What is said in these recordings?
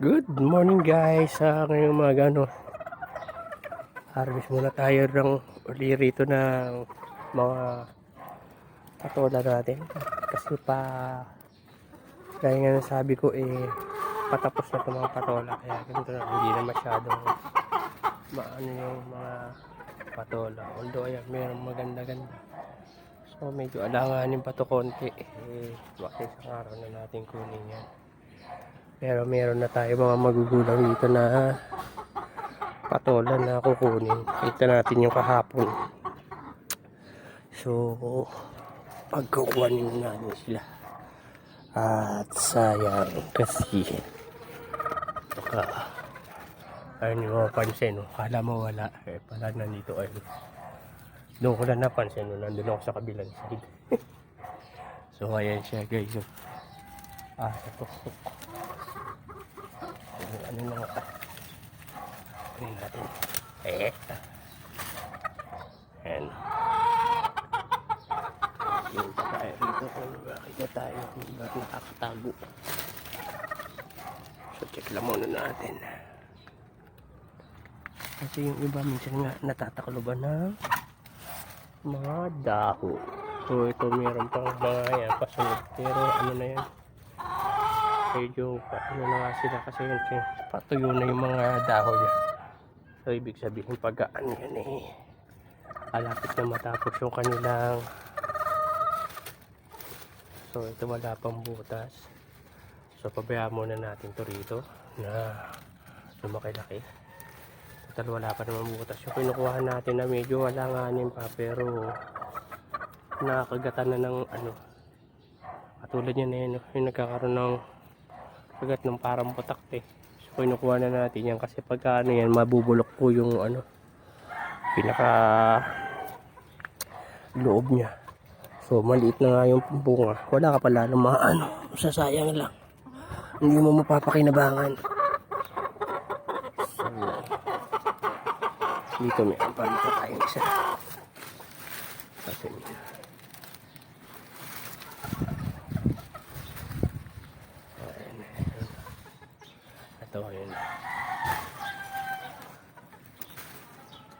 Good morning guys. Sa ngayong mga ano Harvest muna tayo ng uli rito ng mga patola natin. Kasi pa dahil nga nasabi ko eh patapos na itong mga patola. Kaya ganito na hindi na masyadong maano yung mga patola. Although ayan mayroong maganda ganda. So medyo alanganin pa to konti. Eh isang araw na natin kunin yan pero meron na tayo mga magugulang dito na patola na kukunin. Kita natin yung kahapon. So, pagkukuhanin natin sila. At sayang kasi baka ayun yung mapansin. No? Kala mo wala. Eh, pala nandito ay doon ko na napansin. No? Nandun ako sa kabilang side. so, ayan siya guys. So, ah, ito. Ano na nga. Ano natin. Eh. Ayan. Yung tayo rito kung makikita tayo kung ba't nakakatago. So check lang muna natin. Kasi yung iba minsan nga natatakloban ng mga daho. So ito meron pang mga yan pasunod. Pero ano na yan medyo ano na nga sila kasi yun eh, patuyo na yung mga dahon so ibig sabihin pag ano yan eh alapit na matapos yung kanilang so ito wala pang butas. So pabayaan muna natin to rito na lumaki-laki total wala pa naman butas. Yung kinukuha natin na medyo walanganin pa pero nakakagatan na ng ano katulad yan eh yung nagkakaroon ng kagat ng parang putak eh. So kinukuha na natin yan kasi pagka ano yan mabubulok po yung ano pinaka loob niya. So maliit na nga yung bunga. Wala ka pala ng mga ano, sasayang lang. Hindi mo mapapakinabangan. So, dito may amparito tayo isa. Kasi Ito, ayun.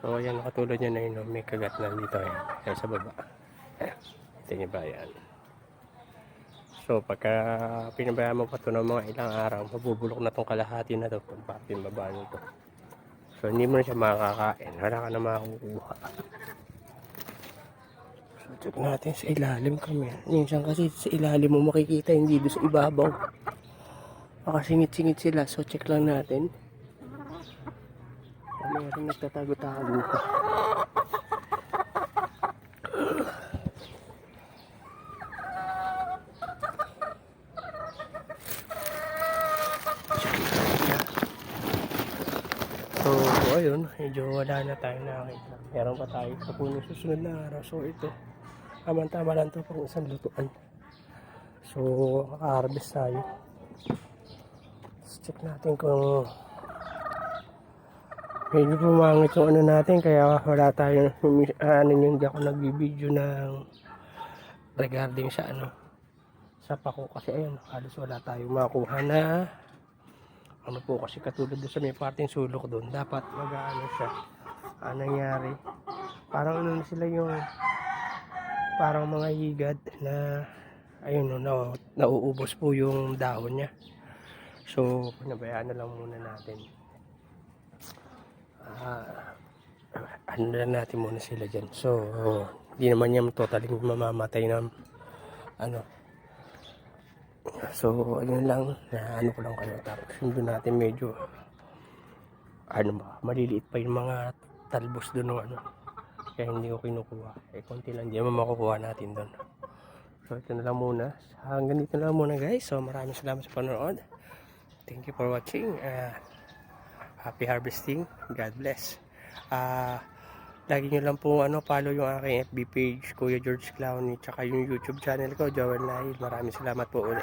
So, ayan, katulad niya na yun, may kagat na dito, ayan. Ayan sa baba. Ayan. Ito niyo ba, ayan. So, pagka pinabayaan mo pa ito ng mga ilang araw, mabubulok na itong kalahati na ito, kung parte yung baba nito. So, hindi mo na siya makakain. Wala ka na makukuha. So, check natin sa ilalim kami. Minsan kasi sa ilalim mo makikita, hindi doon sa ibabaw. Baka singit-singit sila. So, check lang natin. Meron nagtatago-tago pa. So, ayun. Medyo wala na tayo nakakita. Meron pa tayo sa susunod na araw. So, ito. Tama-tama lang to pang isang lutuan. So, harvest tayo. Check natin kung medyo pumangit yung ano natin kaya wala tayo uh, ano yung hindi ako nagbibideo ng regarding sa ano sa pako. Kasi ayun halos wala tayong makuha na ano po kasi katulad doon sa may parting sulok doon dapat mag ano siya ano nangyari. Parang ano sila yung parang mga higad na ayun no, na, nauubos po yung dahon niya So, pinabayaan na lang muna natin. Ah, ano na natin muna sila dyan. So, hindi naman yan totally mamamatay ng ano. So, ayun lang. Na ano ko lang kayo. Tapos, hindi natin medyo ano ba, maliliit pa yung mga talbos doon ng ano. Kaya hindi ko kinukuha. Eh, konti lang. Naman makukuha natin doon. So, ito na lang muna. Hanggang dito na lang muna guys. So, maraming salamat sa panonood. Thank you for watching. Uh, happy harvesting. God bless. Uh, lagi nyo lang po ano, follow yung aking FB page, Kuya George Clowney, tsaka yung YouTube channel ko, Joel Nahil. Maraming salamat po ulit.